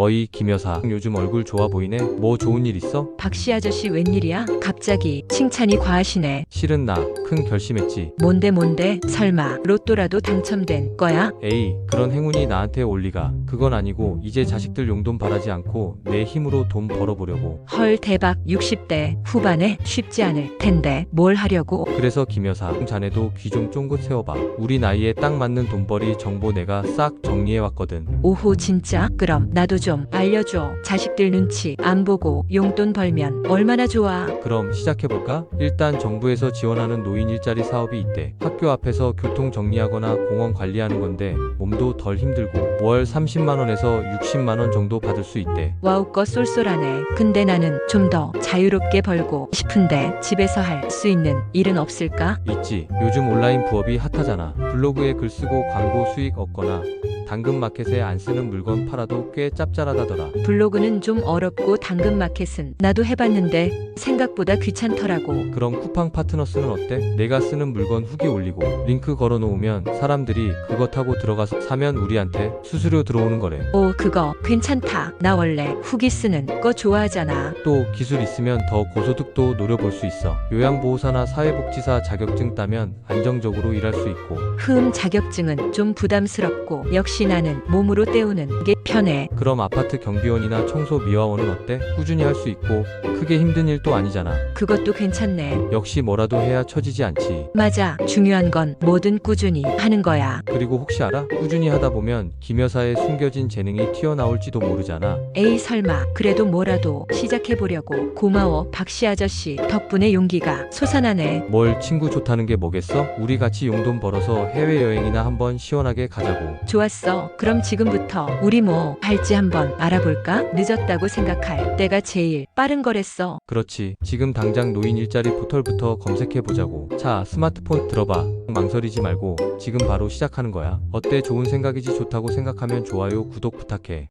어이 김 여사 요즘 얼굴 좋아 보이네 뭐 좋은 일 있어? 박씨 아저씨 웬일이야? 갑자기 칭찬이 과하시네. 실은 나 큰 결심했지 뭔데 뭔데? 설마 로또라도 당첨된 거야? 에이 그런 행운이 나한테 올 리가 그건 아니고 이제 자식들 용돈 바라지 않고 내 힘으로 돈 벌어보려고 헐 대박 60대 후반에 쉽지 않을 텐데 뭘 하려고? 그래서 김 여사 자네도 귀 좀 쫑긋 세워봐 우리 나이에 딱 맞는 돈벌이 정보 내가 싹 정리해왔거든 오호 진짜? 그럼 나도 좀 알려줘. 자식들 눈치 안 보고 용돈 벌면 얼마나 좋아. 그럼 시작해볼까? 일단 정부에서 지원하는 노인 일자리 사업이 있대. 학교 앞에서 교통 정리하거나 공원 관리하는 건데 몸도 덜 힘들고 월 30만원에서 60만원 정도 받을 수 있대. 와우 거 쏠쏠하네. 근데 나는 좀 더 자유롭게 벌고 싶은데 집에서 할 수 있는 일은 없을까? 있지. 요즘 온라인 부업이 핫하잖아. 블로그에 글 쓰고 광고 수익 얻거나 당근마켓에 안 쓰는 물건 팔아도 꽤 짭짤하다더라. 블로그는 좀 어렵고 당근마켓은 나도 해봤는데 생각보다 귀찮더라고. 그럼 쿠팡 파트너스는 어때? 내가 쓰는 물건 후기 올리고 링크 걸어 놓으면 사람들이 그거 타고 들어가서 사면 우리한테 수수료 들어오는 거래. 오 그거 괜찮다. 나 원래 후기 쓰는 거 좋아하잖아. 또 기술 있으면 더 고소득도 노려볼 수 있어. 요양보호사나 사회복지사 자격증 따면 안정적으로 일할 수 있고. 흠 자격증은 좀 부담스럽고 역시 나는 몸으로 때우는 게 편해. 그럼 아파트 경비원이나 청소 미화원은 어때? 꾸준히 할 수 있고 크게 힘든 일도 아니잖아. 그것도 괜찮네. 역시 뭐라도 해야 처지지 않지. 맞아. 중요한 건 뭐든 꾸준히 하는 거야. 그리고 혹시 알아? 꾸준히 하다 보면 김 여사의 숨겨진 재능이 튀어나올지도 모르잖아. 에이 설마 그래도 뭐라도 시작해보려고 고마워 박씨 아저씨 덕분에 용기가 솟아나네 뭘 친구 좋다는 게 뭐겠어? 우리 같이 용돈 벌어서 해외여행이나 한번 시원하게 가자고. 좋았 어 그럼 지금부터 우리 뭐 할지 한번 알아볼까 늦었다고 생각할 때가 제일 빠른 거랬어 그렇지. 지금 당장 노인 일자리 포털부터 검색해 보자고. 자, 스마트폰 들어봐. 망설이지 말고 지금 바로 시작하는 거야. 어때? 좋은 생각이지 좋다고 생각하면 좋아요, 구독 부탁해.